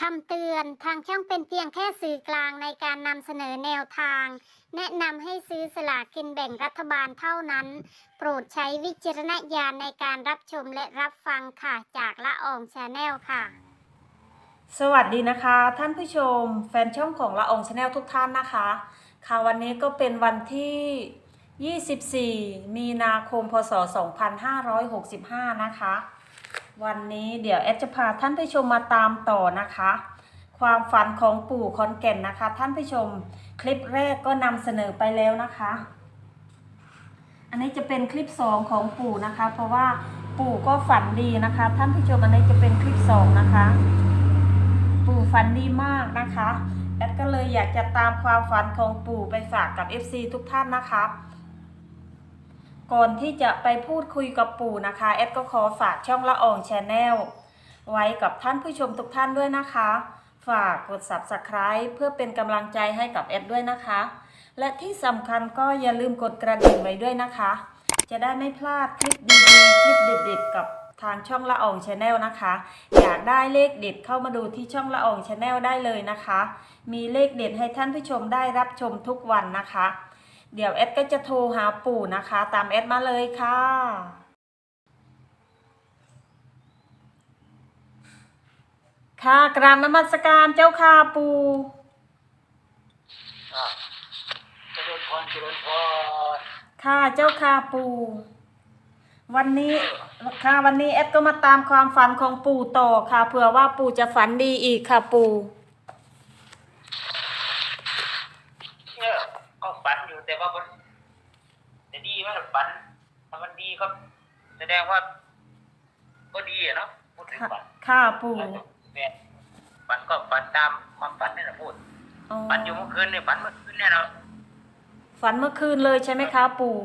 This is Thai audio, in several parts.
คำเตือนทางช่องเป็นเพียงแค่สื่อกลางในการนำเสนอแนวทาง แนะนำให้ซื้อสลากกินแบ่งรัฐบาลเท่านั้น โปรดใช้วิจารณญาณในการรับชมและรับฟังค่ะจากละอองชาแนลค่ะ สวัสดีนะคะ ท่านผู้ชม แฟนช่องของละอองชาแนลทุกท่านนะคะ ค่ะวันนี้ก็เป็นวันที่ 24 มีนาคม พศ 2565 นะคะ วันนี้เดี๋ยวแอดจะพาท่านผู้ชมมาตามต่อนะคะ ความฝันของปู่คอนแก่นนะคะ ท่านผู้ชมคลิปแรกก็นำเสนอไปแล้วนะคะ อันนี้จะเป็นคลิป2ของปู่นะคะ เพราะว่าปู่ก็ฝันดีนะคะ ท่านผู้ชมอันนี้จะเป็นคลิป2นะคะ ปู่ฝันดีมากนะคะแอดก็เลยอยากจะตามความฝันของปู่ไปฝากกับ FC ทุกท่านนะคะ ก่อนที่จะไปพูดคุยกับปู่นะคะแอดก็ขอฝากช่องละอองแชนแนลไว้กับท่านผู้ชมทุกท่านด้วยนะคะ ฝากกด Subscribe เพื่อเป็นกำลังใจให้กับแอดด้วยนะคะ และที่สำคัญก็อย่าลืมกดกระดิ่งไว้ด้วยนะคะ จะได้ไม่พลาดคลิปดีๆคลิปเด็ดๆกับทางช่องละอองชาแนลนะคะ อยากได้เลขเด็ดเข้ามาดูที่ช่องละอองชาแนลได้เลยนะคะ มีเลขเด็ดให้ท่านผู้ชมได้รับชมทุกวันนะคะ เดี๋ยวแอดก็จะโทรหาปู่นะคะ ตามแอดมาเลยค่ะค่ะกราบนมัสการเจ้าค่ะปู่อ่าเจริญพรเจริญพรค่ะเจ้าค่ะปู่วันนี้ค่ะวันนี้แอดก็มาตามความฝันของปู่ต่อค่ะเผื่อว่าปู่จะฝันดีอีกค่ะปู่ เนี่ยก็ฝันอยู่แต่ ว่ามันจะดีไหมล่ะฝันถ้ามันดีก็แสดงว่า ก็ดีอะเนาะพูดถึงค่ะฝันค่ะปู่เนี่ยฝันก็ฝันตามความฝันนี่แหละพูดอ๋อฝันอยู่เมื่อคืนเนี่ยฝันเมื่อคืนเนี่ยเนาะฝันเมื่อคืนเลยใช่ไหมคะปู่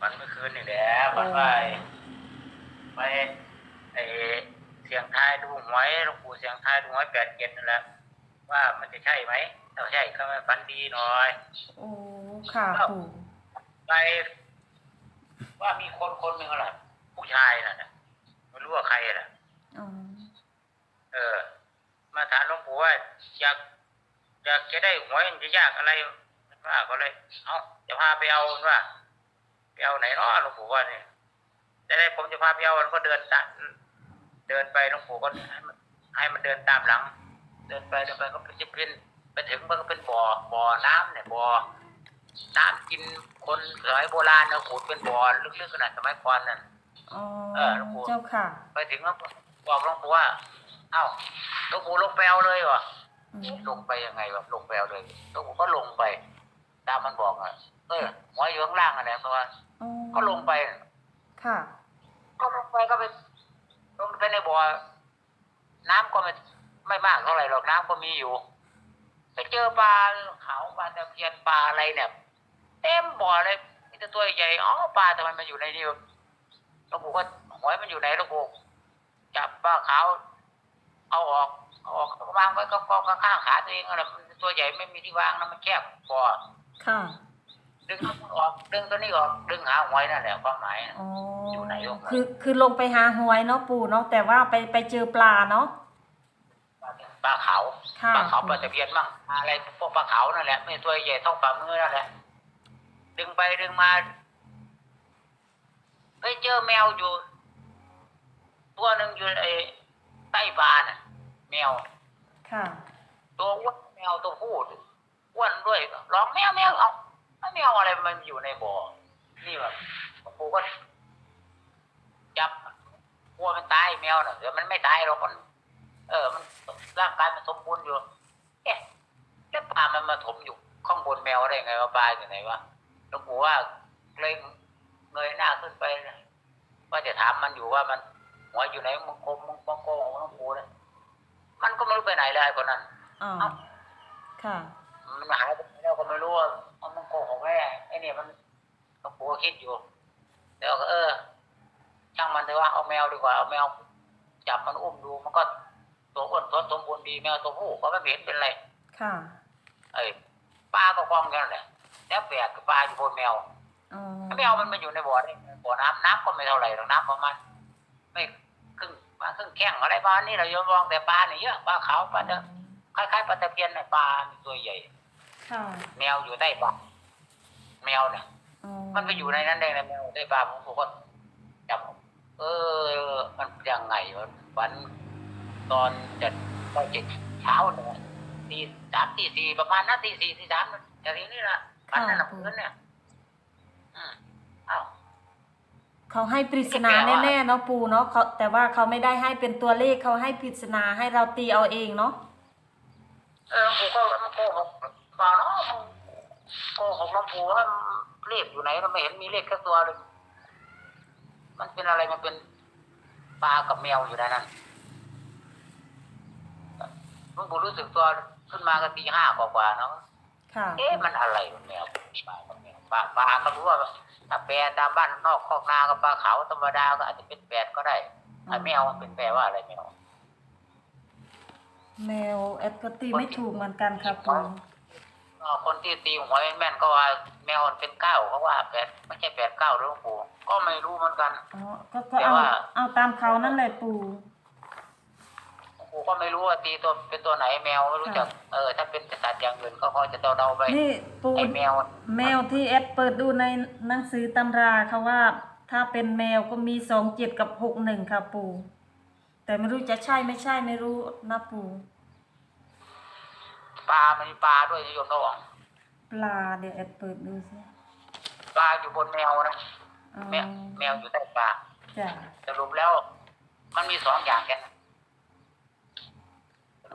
ฝันเมื่อคืนนี่แหละฝันว่าไอ้ไปไอ้เสียงทายดูหวยหลวงปู่เสียงทายดูหวยแปดเจ็ดนั่นแหละว่ามันจะใช่ไหม ถ้าใช่ก็ฝันดีหน่อย โอ้ค่ะปู่ไปว่ามีคนคนหนึ่งอะไรผู้ชายน่ะนะไม่รู้ว่าใครน่ะอ๋อเออ มาถามหลวงปู่ว่าอยากอยากจะได้หวยมันจะยากอะไรว่าก็เลย เอาจะพาไปเอาว่าไปเอาไหนเนาะหลวงปู่ว่าเนี่ยจะได้ผมจะพาไปเอามันก็เดินตามเดินไปหลวงปู่ก็ให้มันให้มันเดินตามหลัง เดินไปเดินไปก็จะเป็น ไปถึงมันก็เป็นบ่อบ่อน้ำเนี่ยบ่อน้ำกินคนสมัยโบราณนะขุดเป็นบ่อลึกๆขนาดสมัยก่อนนั่นอ๋อเออหลวงปู่เจ้าค่ะ ไปถึงแล้วบอกหลวงปู่ว่า เอ้าหลวงปู่ลงไปเอาเลยวะอืมลงไปยังไงวะลงไปเอาเลยหลวงปู่ก็ลงไป ตามมันบอกอะเออหัวอยู่ข้างล่างอะไรเพราะว่าอ๋อก็ลงไป ค่ะ ก็ลงไปก็ไปลงไปในบ่อน้ำก็ไม่ไม่มากเท่าไหร่หรอกน้ำก็มีอยู่ ไปเจอปลาเขาปลาตะเพียนปลาอะไรเนี่ยเต็มบ่อเลยมีแต่ตัวใหญ่อ๋อปลาทำไมมันอยู่ในนี้วะหลวงปู่ก็หอยมันอยู่ไหนหลวงปู่จับปลาขาวเอาออกเอาออกวางไว้ก็กองข้างๆขาตัวเองอะไรมันตัวใหญ่ไม่มีที่วางนะมันแคบบ่อค่ะดึงมันออกดึงตัวนี้ออกดึงหาหอยนั่นแหละความหมายนะอ๋อออยู่ไหนลูกคือคือลงไปหาหวยเนาะปู่เนาะแต่ว่าไปไปเจอปลาเนาะ ปลาขาวค่ะปลาขาวปลาตะเพียนมั่งอะไรพวกปลาขาวนั่นแหละไม่ตัวใหญ่เท่าฝ่ามือนั่นแหละดึงไปดึงมาไปเจอแมวอยู่ ตัวหนึ่งอยู่ไอ้ใต้บานน่ะ แมว ค่ะ ตัวอ้วนแมวตัวผู้อ้วนด้วยร้องแมวแมวเอาไอ้แมวอะไรมันอยู่ในบ่อนี่แบบปู่ก็จับกลัวมันตายแมวน่ะแต่มันไม่ตายหรอกมัน เออ มันร่างกายมันสมบูรณ์อยู่ เอ๊ะแล้วปลามันมาถมอยู่ข้างบนแมวได้ไงว่าปลาอยู่ไหนวะหลวงปู่ว่าเลยเงยหน้าขึ้นไปนะว่าจะถามมันอยู่ว่ามันหัวอยู่ไหนมึงคมมึงมองโกงของหลวงปู่เนี่ยมันก็ไม่รู้ไปไหนเลยไอ้คนนั้นอ๋อค่ะ มันหายไปไหนแล้วก็ไม่รู้ว่ามันโกงของแม่ไอ้เนี่ยมันหลวงปู่ก็คิดอยู่แล้วก็เออช่างมันเถอะว่าเอาแมวดีกว่าเอาแมวจับมันอุ้มดูมันก็ ตัวอ้วนตัวสมบูรณ์ดีแมวตัวผู้ก็ไม่เห็นเป็นไรค่ะเอ้ยปลาก็ความกันแหละแล้วแปลกกับปลาอยู่บนแมวอ๋อแมวมันมาอยู่ในบ่อได้ไงบ่อน้ำน้ำก็ไม่เท่าไหร่หรอกน้ำประมาณไม่ครึ่งปลาครึ่งแข้งอะไรประมาณนี้เราโยมมองแต่ปลาเนี่ยเยอะปลาขาวปลาเดคล้ายๆปลาตะเพียนในปลาตัวใหญ่ค่ะแมวอยู่ใต้ปลาแมวเนี่ยอ๋อมันไปอยู่ในนั้นได้ไงแมวใต้ปลาผมผมก็จับเออ มันยังไงวะวัน ตอนจะตอนเจ็ดเช้าเนี่ยตีสามตีสี่ประมาณนั้นตีสี่ตีสามอย่างนี้นี่ละวันนั้นนะพื้นเนี่ยอืมอ้าวเขาให้ปริศนาแน่ๆเนาะปูเนาะเขาแต่ว่าเขาไม่ได้ให้เป็นตัวเลขเขาให้ปริศนาให้เราตีเอาเองเนาะเออหลวงปู่ก็มันโกหกเปล่าเนาะมันโกหกหลวงปู่ว่าเลขอยู่ไหนเราไม่เห็นมีเลขแค่ตัวเลยมันเป็นอะไรมันเป็นปลากับแมวอยู่ในนั้น หลวงปู่รู้สึกตัวขึ้นมาก็ตีห้ากว่าๆเนาะค่ะ เอ๊ะมันอะไรวะแมวปลากับแมวปลาปลาก็รู้ว่าถ้าแปลตามบ้านนอกคอกนากับปลาขาวธรรมดาก็อาจจะเป็นแปดก็ได้ถ้าแมวมันเป็นแปลว่าอะไรแมวแมวแอดก็ตีไม่ถูกเหมือนกันค่ะปูเอ่อคนที่ตีหวยแม่นก็ว่าแมวมันเป็นเก้าเขาว่าแปดไม่ใช่แปดเก้าหรือหลวงปู่ก็ไม่รู้เหมือนกัน อ๋อก็ก็แต่เอาว่า เอาตามเขานั่นแหละปู หลวงปู่ก็ไม่รู้ว่าตีตัวเป็นตัวไหนแมวไม่รู้จักเออถ้าเป็นสัตว์อย่างอื่นก็พอจะเดาๆไปนี่ปูไอ้แมว แมวที่แอดเปิดดูในหนังสือตำราเขาว่า ถ้าเป็นแมวก็มีสองเจ็ดกับหกหนึ่งค่ะปูแต่ไม่รู้จะใช่ไม่ใช่ไม่รู้นะปูปลามันมีปลาด้วยโยมระวังปลาเดี๋ยวแอดเปิดดูสิปลาอยู่บนแมวนะอ๋อแมวแมวอยู่ใต้ปลาจ้ะสรุปแล้วมันมีสองอย่างกันนะสโอ้รุ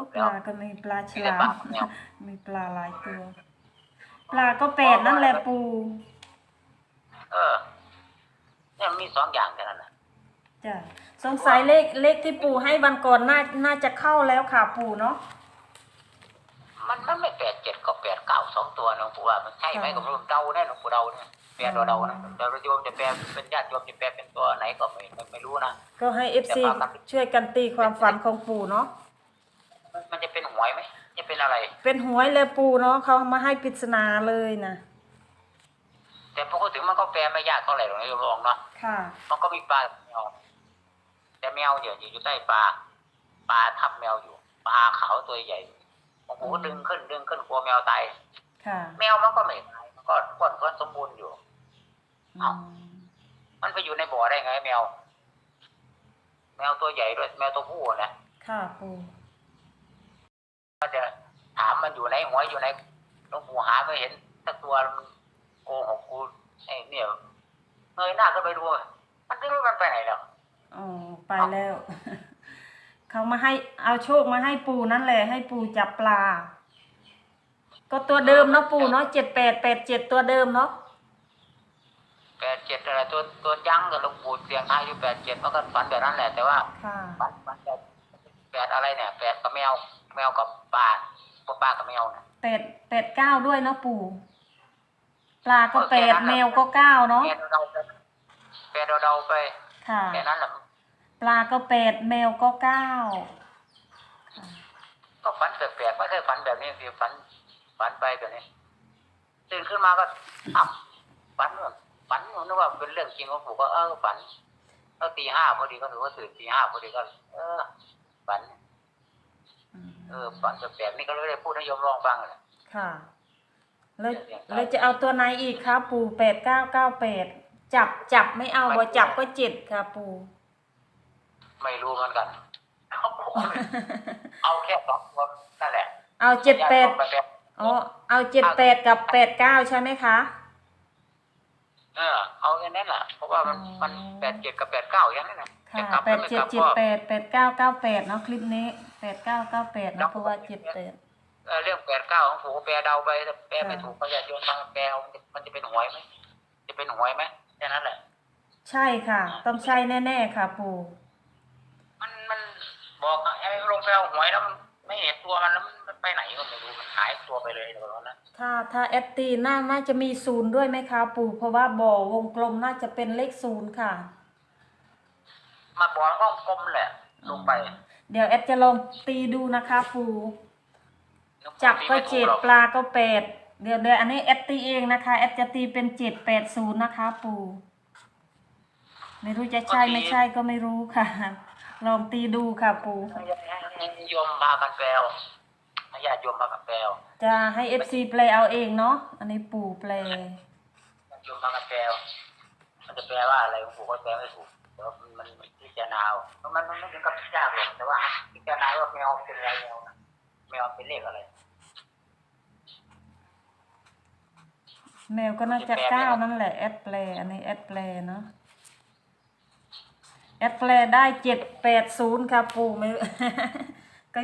ปปแล้วลาก็มีปลาฉมีแต่ลาปลามกับแมวมีปลาหลายตัว ปลาก็แปดนั่นแหละปู เออเนี่ยมันมีสองอย่างแค่นั้นนะจ้ะสงสัยเลขเลขที่ปูให้วันก่อนน่าน่าจะเข้าแล้วค่ะปูเนาะมันมันไม่แปดเจ็ดก็แปดเก้าสองตัวนะหลวงปู่ว่ามันใช่ไหมค่ะก็ไม่รู้เดาแน่หลวงปู่เดาเนี่ยแปลตัวเดานะแต่โยมจะแปลเป็นญาติโยมจะแปลเป็นตัวไหนก็ไม่ไม่ไม่รู้นะก็ให้เอฟซีช่วยกันตีความฝันของปูเนาะ มันมันจะเป็นหวยไหมจะ เป็นอะไร เป็นหวยเลยปูเนาะเขามาให้ปริศนาเลยนะแต่พอพูดถึงมันก็แปลไม่ยากเท่าไหร่หรอกนะโยมลองเนาะค่ะ มันก็มีปลากับแมวแต่แมวเดี๋ยวอยู่ใต้ปลาปลาทับแมวอยู่ปลาขาวตัวใหญ่หลวงปู่ก็ดึงขึ้นดึงขึ้นกลัวแมวตายค่ะแมวมันก็ไม่ตายมันก็ก้อนก็สมบูรณ์อยู่อืมมันไปอยู่ในบ่อได้ไง แมว แมวตัวใหญ่ด้วยแมวตัวผู้นะค่ะปู ก็จะ ถามมันอยู่ไหนหัวอยู่ไหนหลวงปู่หาไม่เห็นสักตัวมันโกหกกูไอ้เนี่ยเงยหน้าก็ไปดูมันไม่รู้มันไปไหนแล้วอ๋อไปแล้วเขามาให้เอาโชคมาให้ปูนั่นแหละให้ปูจับปลา ก็ตัวเดิมเนาะปูเนาะเจ็ดแปดแปดเจ็ดตัวเดิมเนาะแปดเจ็ดอะไรตัวตัวยั้งกับหลวงปู่เสียงทายอยู่แปดเจ็ดมันก็ฝันแบบนั้นแหละแต่ว่าค่ะฝันฝันแบบแปดอะไรเนี่ยแปดกับแมวแมวกับปลา พวกปลากับแมวนะแปดแปดเก้าด้วยเนาะปูปลาก็แปดแมวก็เก้าเนาะแปดเราไปแปดเราเดาไปค่ะแค่นั้นแหละปลาก็แปดแมวก็เก้าก็ฝันแปลกๆไม่เคยฝันแบบนี้คือฝันฝันไปแบบนี้ตื่นขึ้นมาก็อ้าวฝันว่าฝันนึกว่าเป็นเรื่องจริงของปู่ก็เออฝันแล้วตีห้าพอดีก็ถือว่าตื่นตีห้าพอดีก็ เออฝัน เออฝันแปลกๆนี่ก็เลยได้พูดให้โยมลองฟังเลยค่ะ แล้วแล้วจะเอาตัวไหนอีกครับปูแปดเก้าเก้าแปดจับจับไม่เอาบ่จับก็เจ็ดค่ะปูไม่รู้เหมือนกัน เอาแค่สองตัวนั่นแหละ เอาเจ็ดแปดอย่าลงไปแบบอ๋อเอาเจ็ดแปดกับแปดเก้าใช่ไหมคะเออเอาแค่นั้นแหละเพราะว่ามันอ๋อมันแปดเจ็ดกับแปดเก้าอย่างนั้นนะค่ะจะกลับแปหรืดอไม่เจ็กดลับเจ็ดก็แปดแปดเก้าเก้าแปดเนาะคลิปนี้ แปดเก้าเก้าแปดครันะบเพราะว่าเจ็ดแปดเออเรื่องแปดเก้าของปู่แปลเดาไปแต่แปลไม่ค่ะถูกก็อย่าโยนฟังแปลเอามันจะเป็นหวยไหมจะเป็นหวยไหมแค่นั้นแหละ ใช่ค่ะ ต้องใช่แน่ๆค่ะ ปูมันมันบอกให้ลงไปเอาหวยแล้วมันไม่เห็นตัวมันแล้วมันไปไหนก็ไม่รู้มันหายตัวไปเลยแบบนั้นถ้าถ้าแอตตีน่าน่าจะมีศูนย์ด้วยไหมคะปูเพราะว่าบ่อวงกลมน่าจะเป็นเลขศูนย์ค่ะ มาบอกห้องกลมแหละลงไป เดี๋ยวแอดจะลองตีดูนะคะปูจับก็เจ็ดปลาก็แปดเดี๋ยวเดี๋ยวอันนี้แอดตีเองนะคะแอดจะตีเป็นเจ็ดแปดศูนย์นะคะ ปูไม่รู้จะใช่ไม่ใช่ก็ไม่รู้ค่ะ ลองตีดูค่ะปูให้โยมพากันแปลวให้ญาติโยมพากันแปลวจะให้เอฟซีแปลเอาเองเนาะอันนี้ปูแปลญาติโยมพากันแปลวมันจะแปลว่าอะไรหลวงปู่ก็แปลไม่ถูก แต่ว่ามันมันพิจารณาเอาเพราะมันมันไม่ถึงกับยากหรอกแต่ว่า พิจารณาว่าแมวเป็นอะไรแมวนะแมวเป็นเลขอะไร แมวก็น่าจะเก้านั่นแหละแอดแปลอันนี้แอดแปลเนาะแอดแปลได้เจ็ดแปดศูนย์ค่ะปูไม่ก็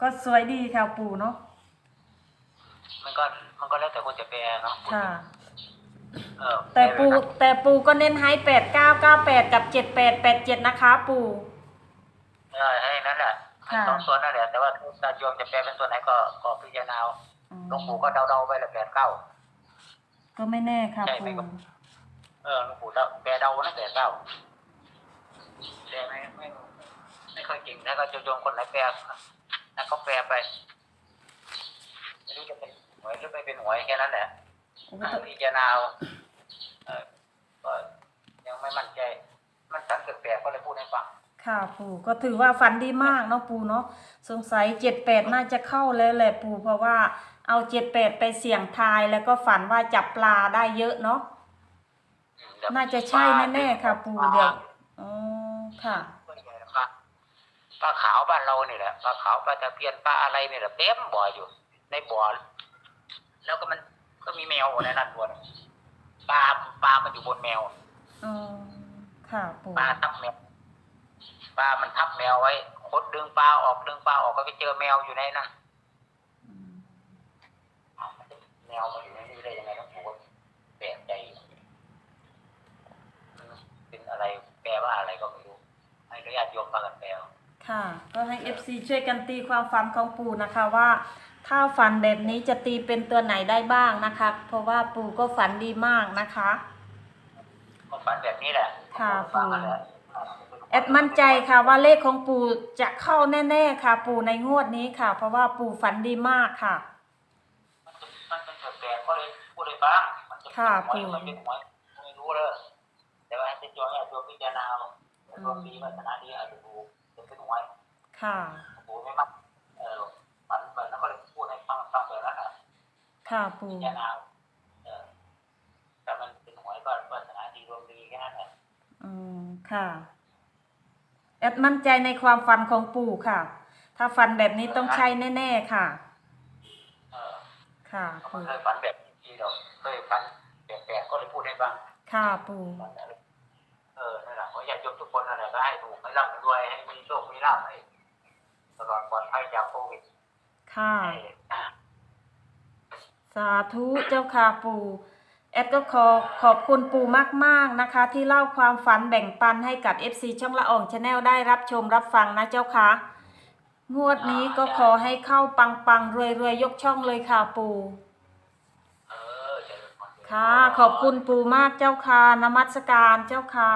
ก็สวยดีค่ะปูเนาะมันก็มันก็แล้วแต่คนจะแปลเนาะค่ะ เออแต่ปูล้นะแต่ปูก็เน้นให้แปดเก้าเก้าแปดกับเจ็ดแปดแปดเจ็ดนะคะ ปู เออให้นั่นแหละให้ค่ะสองส่วนนั่นแหละแต่ว่าถ้าโยมจะแปลเป็นส่วนไหนก็ก็พิจารณาเอาอืมหลวงปู่ก็เดาๆไปละแปดเก้าก็ไม่แน่ค่ะใช่ไหมปูครับเออหลวงปู่เดาแปลเดานะแปดเก้าแปลไม่ไม่ไม่ค่อยเก่งถ้าก็จะโยมคนไหนแปลนั่นก็แปลไปไม่รู้จะเป็นหวยหรือไม่เป็นหวยแค่นั้นแหละโอ้แต่พิจารณาเอาเออก็ ยังไม่มั่นใจ มันตั้งแปลกๆก็เลยพูดให้ฟัง ค่ะปูก็ถือว่าฝันดีมากเนาะปูเนาะสงสัยเจ็ดแปดน่าจะเข้าแล้วแหละปูเพราะว่าเอาเจ็ดแปดไปเสี่ยงทายแล้วก็ฝันว่าจับปลาได้เยอะเนาะน่าจะใช่แน่ๆค่ะ ปูเดี๋ยวอ๋อค่ะปลาปลาขาวบ้านเรานี่แหละปลาขาวปลาตะเพียนปลาอะไรนี่แหละเต็มบ่ออยู่ ในบ่อแล้วก็มันก็มีแมวอยู่ในนั้นตัวหนึงปลาปลามันอยู่บนแมว อ๋อค่ะปูปลาทับแมวปลามันทับแมวไว้คดดึงปลาออกดึงปลาออกก็ไปเจอแมวอยู่ในนั้นอืมอ้าวแมวมาอยู่ในนี้ได้ยังไงต้องผมก็แปลกใจอยู่มันเป็นอะไรแปลว่าอะไรก็ไม่รู้ ให้ญาติโยมพากันแปลค่ะ ก็ให้เอฟซีช่วยกันตีความฝันของปูนะคะว่าถ้าฝันแบบนี้จะตีเป็นตัวไหนได้บ้างนะคะ เพราะว่าปูก็ฝันดีมากนะคะก็ ฝันแบบนี้แหละค่ะฟังกันแหละแอดมั่นใจค่ะว่าเลขของปู่จะเข้าแน่ ๆ ค่ะ ปู่ในงวดนี้ค่ะ เพราะว่าปู่ฝันดีมากค่ะ มันเป็นมันเป็นแปลกๆก็เลยพูดเลยฟังมันจะเป็นค่ะหวยปู่ มันเป็นหวยไม่รู้เลยแต่ว่าให้จะจอยให้ตัวพิจารณาเอาแต่ตัวมีปัญหาดีอาจจะดูจะเป็นหวยค่ะ ดูไม่มั่นเออฝันแบบนั้นก็เลยพูดให้ฟังฟังแบบนั้นอะค่ะปู่พิจารณาเอาเออแต่มันเป็นหวยก็ปัญหาดีดวงดีแค่นั้นแหละ อืมค่ะ แอดมั่นใจในความฝันของปู่ค่ะ ถ้าฝันแบบนี้ต้องใช่แน่ๆค่ะ เออค่ะเขาปู่เคยฝันแบบนี้เราเคยฝันแปลกๆก็เลยพูดให้ฟังค่ะปู่เออ นั่นแหละขออยากยกทุกคนนั่นแหละก็ให้ถูกให้ร่ำให้รวยให้มีโชค มีลาภให้ตลอดปลอดภัยจากโควิดค่ะ ให้ สาธุเจ้าค่ะปู่ แอดก็ขอขอบคุณปูมาก ๆ นะคะ ที่เล่าความฝันแบ่งปันให้กับ FC ช่องละอองชาแนลได้รับชมรับฟังนะเจ้าค่ะ งวดนี้ก็ขอให้เข้าปังปังรวยรวย ๆ ยกช่องเลยค่ะปูค่ะ ขอบคุณปูมากเจ้าค่ะนมัสการเจ้าค่ะ